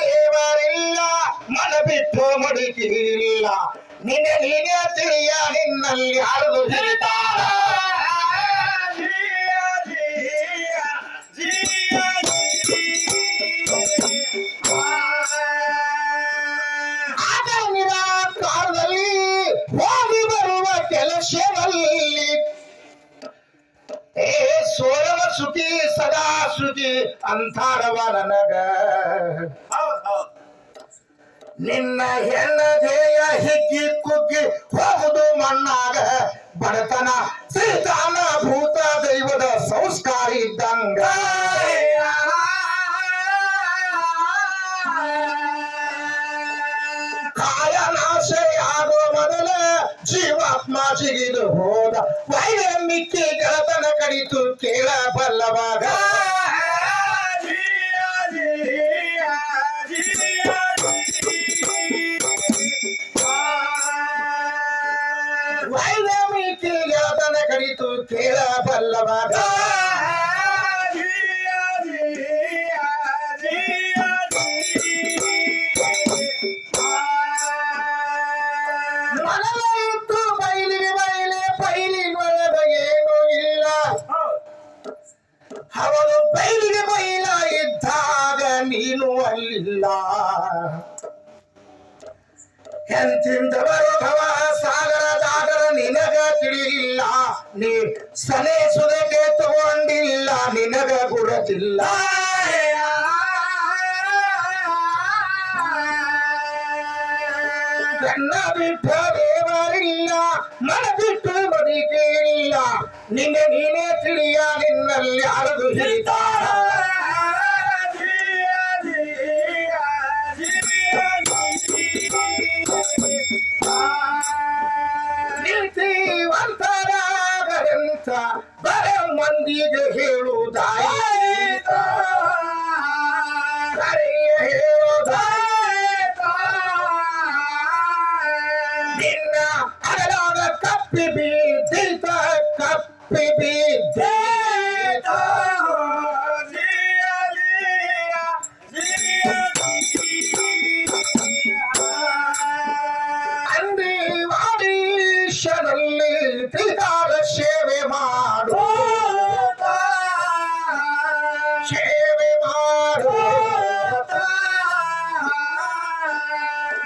ದೇವರಿಲ್ಲ ಮನ ಬಿಟ್ಟು ಮುಡುಕಿರಿಲ್ಲ ನಿನ್ನೆ ನೀನೇ ತಿಳಿಯ ನಿನ್ನಲ್ಲಿ ಹರಿದು ಆಗ ನಿರಾಕಾರದಲ್ಲಿ ಹೋಗಿ ಬರುವ ಕೆಲಸದಲ್ಲಿ ಸುಖಿ ಸದಾ ಸುಖಿ ಅಂತಾರವ ನನಗ. ನಿನ್ನ ಹೆಣ್ಣ ಧ್ಯೇಯ ಹಿಗ್ಗಿ ಕುಗ್ಗಿ ಹೋಗುದು ಮಣ್ಣಾಗ. ಬಡತನ ಶ್ರೀತಾನ ಭೂತ ದೈವದ ಸಂಸ್ಕಾರ ಇದ್ದಂಗ. ಜೀವಾತ್ಮ ಸಿಗಿದು ಹೋದ ವೈರಮಿಕ್ಕಿ ಗೆಳತನ ಕಡಿತು ಕೇಳಬಲ್ಲವಾಗ ವೈರಮಿಕ್ಕಿ ಗೆಳತನ ಕಡಿತು ಕೇಳಬಲ್ಲವಾಗ ಮನದ ಎಂತಿಂದವರು ಭವ ಸಾಗರ ದಾಗರ ನಿನಗ ತಿಳಿಯಿಲ್ಲ ನೀ ಸನೆ ಸುದಕ್ಕೆ ತಗೊಂಡಿಲ್ಲ, ನಿನಗ ಗುರುತಿಲ್ಲ ಕಣ್ಣ ಬಿಟ್ಟ ದೇವರಿಲ್ಲ, ಮನ ಬಿಟ್ಟು ಬದುಕೇಳಿಲ್ಲ ನಿನ್ನೆ ನೀನೇ ತಿಳಿಯ, ನಿನ್ನಲ್ಲಿ ಯಾರದು ಹಿಡಿತಾರ? You get here.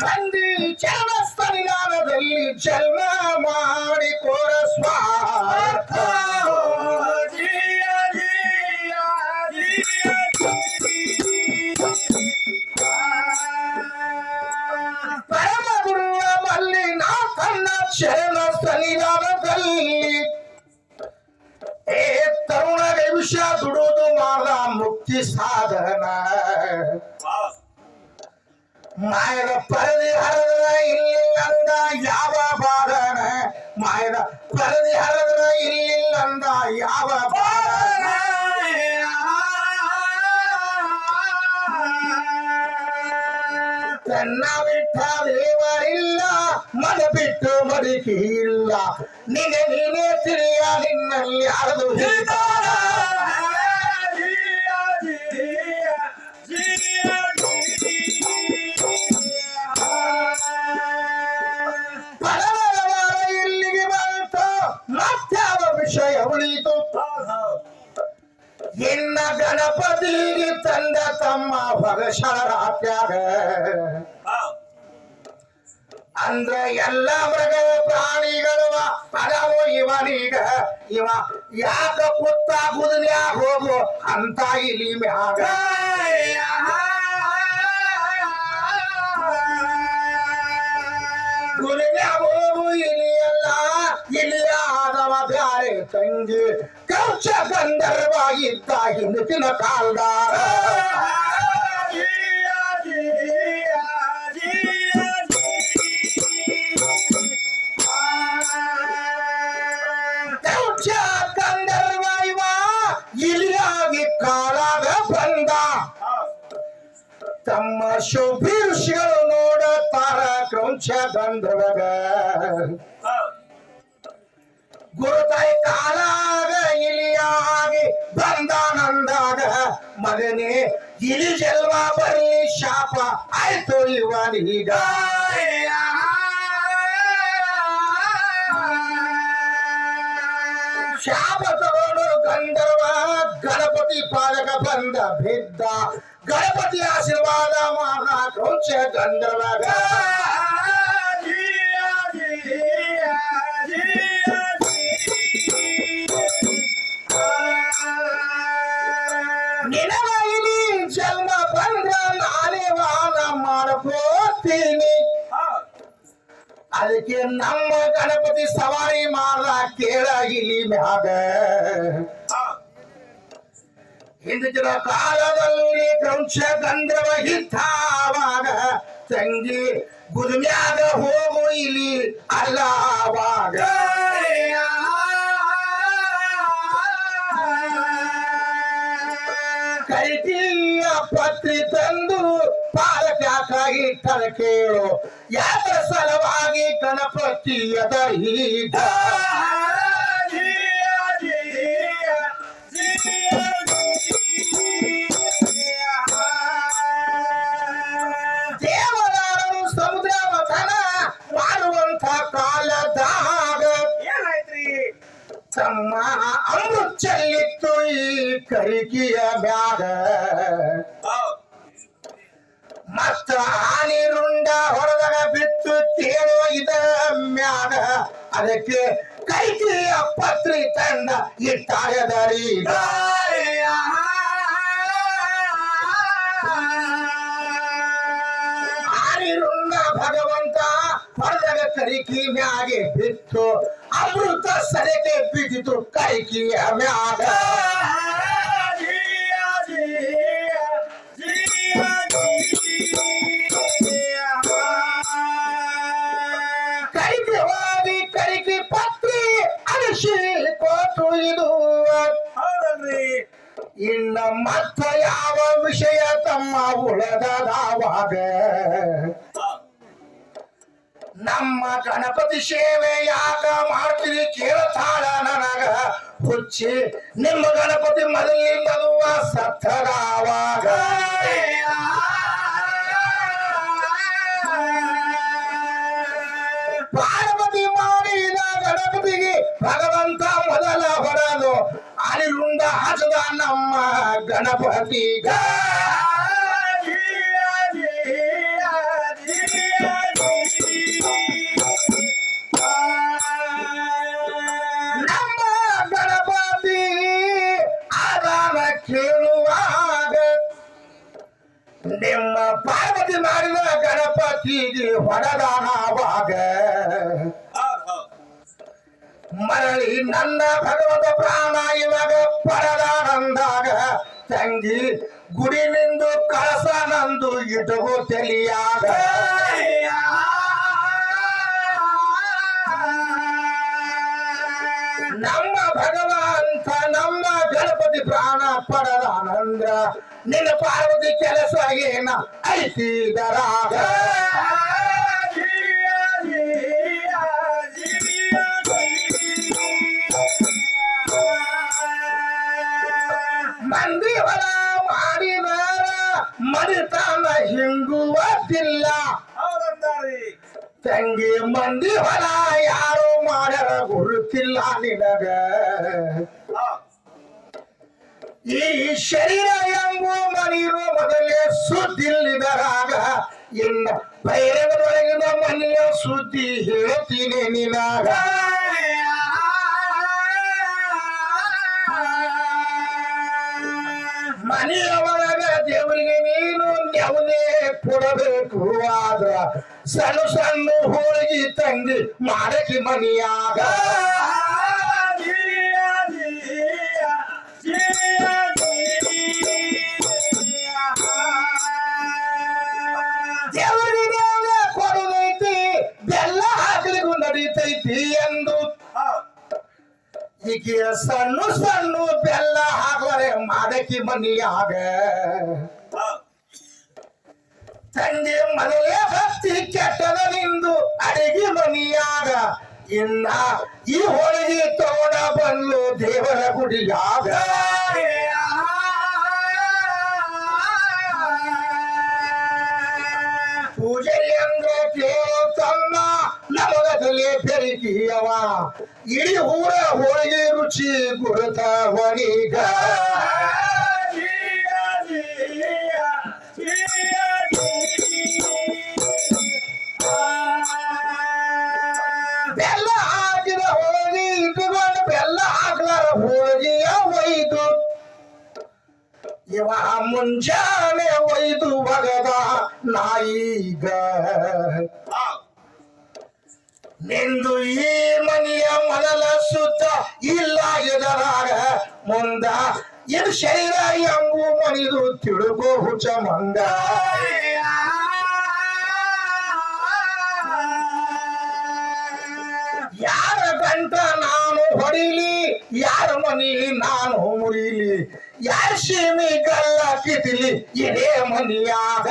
ಬಂದಿ ಚರಣ ಸನ್ನಿಧಾನದಲ್ಲಿ ಜನ್ಮ ಮಾಡಿ ಕೋರ ಸ್ವಾರ್ಥ ಪರಮ ಗುರುವ ಮಲ್ಲಿ ನಾ ತನ್ನ ಶರಣ ಸನ್ನಿಧಾನದಲ್ಲಿ ಏ ತರುಣಗೆ ವಿಷಯ ದುಡುದು ಮಾಡ ಮುಕ್ತಿ ಸಾಧನ ಮಾಯದ ಪರದಿ ಇಲ್ಲಿಲ್ಲಂದ ಯಾವ ಬಾಧನ? ಮಾಯದ ಪರದಿ ಇಲ್ಲಿಲ್ಲಂದ ಯಾವ ಬಾಧನ? ತನ್ನ ಬಿಟ್ಟ ದೇವರಿಲ್ಲ ಮನ ಬಿಟ್ಟು ಇಲ್ಲ ನಿನೆ ನೀನೇ ತಿಳಿಯ, ನಿನ್ನಲ್ಲಿ ಹರಿದು ಹಿಡಿತಾರ? ಮತ್ಯಾವ ನಿನ್ನ ಗಣಪತಿಗೆ ತಂದ ತಮ್ಮ ಹೊರಶರಾತ್ಯಾಗ ಅಂದ್ರೆ ಎಲ್ಲ ಮೃಗ ಪ್ರಾಣಿಗಳು ಪದವು ಇವನೀಗ. ಇವ ಯಾಕ ಕುತ್ತ ಕುದುನ್ಯಾ ಹೋಗು ಅಂತ ಇಲ್ಲಿ ಮ್ಯಾಗ. ತಂಗಿ ಕೌಚ ಗಂಧರ್ವ ಇದ್ದ ಹಿಂದಿನ ಕಾಲ್ದಾರ ಕೌಚ ಗಂಧರ್ವ ಇವ ಇಲಿಯಾಗಿ ಕಾಲಾಗ ಬಂದ ತಮ್ಮ ಶೋಭಿ ಋಷಿಗಳು ನೋಡುತ್ತಾರ ಕ್ರೌಂಚ ಗಂಧರ್ವಗ ಮಗನೇ ಇಲಿ ಜಲ್ವ ಬರಲಿ ಶಾಪ ಪಾಪ ಆಯ್ತು ಇವನೀಗ ಶಾಪ ತಗೊಂಡು ಗಂಧರ್ವ ಗಣಪತಿ ಪಾದಕ ಬಂದ ಬಿದ್ದ ಗಣಪತಿ ಆಶೀರ್ವಾದ ಮಾಡ ಕೊಂಚ ಗಂಧರ್ವಗ ಅದಕ್ಕೆ ನಮ್ಮ ಗಣಪತಿ ಸವಾರಿ ಮಾಡ ಕೇಳ ಇಲ್ಲಿ ಮ್ಯಾಗ. ಹಿಂದಿನ ಕಾಲದಲ್ಲಿ ಕಂಶ ಗಂಧರ್ವ ಹಿತ್ತಾವಾಗ ತಂಗಿ ಗುರುಮ್ಯಾಗ ಹೋಗು ಇಲ್ಲಿ ಅಲ್ಲವಾಗ. ಕೈಟಿಯ ಪತ್ರಿ ತಂದು ಪಾಲಕ್ಯಾಕಾಗಿ ಇಟ್ಟರ ಕೇಳು. ಯಾರ ಸಲವಾಗಿ ಗಣಪತಿಯದ ಈಗ ದೇವರಾರನು ಸಮುದ್ರ ಮಥನ ಮಾಡುವಂತ ಕಾಲದಾಗ ತಮ್ಮ ಅಮೃತ ಚೆಲ್ಲಿತ್ತು ಈ ಕರಿಕಿಯ ಮ್ಯಾಗ ಮತ್ತ ಆನಿರುಂಡ ಹೊರದಾಗ ಬಿತ್ತು ತೇಳೋ ಇದ ಮ್ಯಾಗ. ಅದಕ್ಕೆ ಕೈಕಿಯ ಪತ್ರಿ ತಂಡ ಇಟ್ಟಾಯದರೀಗ ಆನಿರುಂಡ ಭಗವಂತ ಹೊರದಾಗ ಕರಿಕಿ ಮ್ಯಾಗೆ ಬಿತ್ತು. ಅಮೃತ ಸರಕೆ ಬಿದ್ದಿತು ಕೈಕಿಯ ಮ್ಯಾಗ. ಮತ್ತ ಯಾವ ವಿಷಯ ತಮ್ಮ ಉಳದದಾವಾಗ ನಮ್ಮ ಗಣಪತಿ ಸೇವೆ ಯಾಕ ಮಾಡ್ತೀರಿ ಕೇಳ್ತಾಳ ನನಗ. ಹುಚ್ಚಿ, ನಿಮ್ಮ ಗಣಪತಿ ಮೊದಲಿಂದಲೂ ಸತ್ತದಾವಾಗ ಪಾರ್ವತಿ ಮಾಡಿದ ಗಣಪತಿಗೆ ಭಗವಂತ ಮೊದಲ ಹೊರದು ಅಲಿರುಂಡ ಹಸದ ನಮ್ಮ ಗಣಪತಿಗ ನಮ್ಮ ಗಣಪತಿ ಆದಾನ ಕೇಳುವಾಗ ನಿಮ್ಮ ಪಾರ್ವತಿ ಮಾಡಿದ ಗಣಪತಿಗೆ ಹೊರದಾನವಾಗ ಮರಳಿ ನನ್ನ ಭಗವಂತ ಪ್ರಾಣ ಇವಾಗ ಪರದಾನಂದಾಗ ತಂಗಿ ಗುಡಿ ನಿಂದು ಕಳಸ ನಂದು ಇಟಗು ತೆಲಿಯಾಗ ನಮ್ಮ ಭಗವಂತ, ನಮ್ಮ ಗಣಪತಿ ಪ್ರಾಣ ಪರದಾನಂದ್ರ ನಿನ್ನ ಪಾರ್ವತಿ ಕೆಲಸ ಏನ ಐತಿದರಾಗ ಮಂದಿ ಹೊಲ ಮಾಡಿದಾರ ಮರಿತಾನ ಹಿಂಗುವದಿಲ್ಲ ತಂಗಿ ಮಂದಿ ಹೊಲ ಯಾರು ಮಾಡ್ಯಾರ ಗುರುತಿಲ್ಲ ನಿನಗ ಈ ಶರೀರ ಎಂಬ ಮನೆಯು ಮೊದಲೇ ಸುದ್ದಿಲ್ಲಿದರಾಗ ಇನ್ನ ಬೈರಗದೊಳಗಿನ ಮನೆಯ ಸುದ್ದಿ ಹೇಳ್ತೀನಿ ನಿನಗ ಮನೆಯ ಒಳಗ ದೇವರಿಗೆ ನೀನು ನೆವನೇ ಕೊಡಬೇಕು. ಆದ್ರ ಸಣ್ಣ ಸಣ್ಣ ಹೋಳಿಗೆ ತಂಗಿ ಮಾಡಕಿ ಮನೆಯಾಗ. ನಡೀತೈತಿ ಎಂದು. ಈಗ ಸಣ್ಣ ಸಣ್ಣ ಮಾಡಕಿ ಮನಿಯಾಗ ತಂದೆ ಮನೆಯೇ ಭಕ್ತಿ ಕೆಟ್ಟದ ನಿಂದು ಅಡಿಗೆ ಮನಿಯಾಗ. ಇನ್ನ ಈ ಹೋಳಿಗೆ ತೋಡ ಬಂದು ದೇವರ ಗುಡಿಯಾಗ. ಪೂಜೆ ಅಂದ್ರೆ ತಮ್ಮ ತನ್ನ ಬೆರಗಿಯವ ಇಡೀ ಊರ ಹೋಳಿಗೆ ರುಚಿ ಗುರುತ ಹೊಣಿಗ ಬೆಲ್ಲ ಹಾಕಿದ ಹೋಳಿಗೆ ಇಟ್ಟುಕೊಂಡು ಬೆಲ್ಲ ಹಾಕ್ಲಾರ ಹೋಳಿಗೆಯ ಒಯ್ದು. ಇವ ಮುಂಜಾನೆ ಒಯ್ದು ನಾಯಿ ನಾಯಿಗ. ನಿಂದು ಈ ಮನೆಯ ಮೊದಲ ಸುತ್ತ ಇಲ್ಲ ಎದರಾಗ ಮುಂದ ಇದು ಶರೀರ ಎಂಬು ಮನಿದು ತಿಳುಕೋ ಹುಚ ಮಂಗ. ಯಾರ ಗಂಟ ನಾನು ಹೊಡಿಲಿ, ಯಾರ ಮನಿ ನಾನು ಮುರಿಲಿ, ಯಾರ ಸೀಮಿ ಕಲ್ಲ ಕಿತಿಲಿ ಇದೇ ಮನಿಯಾಗ.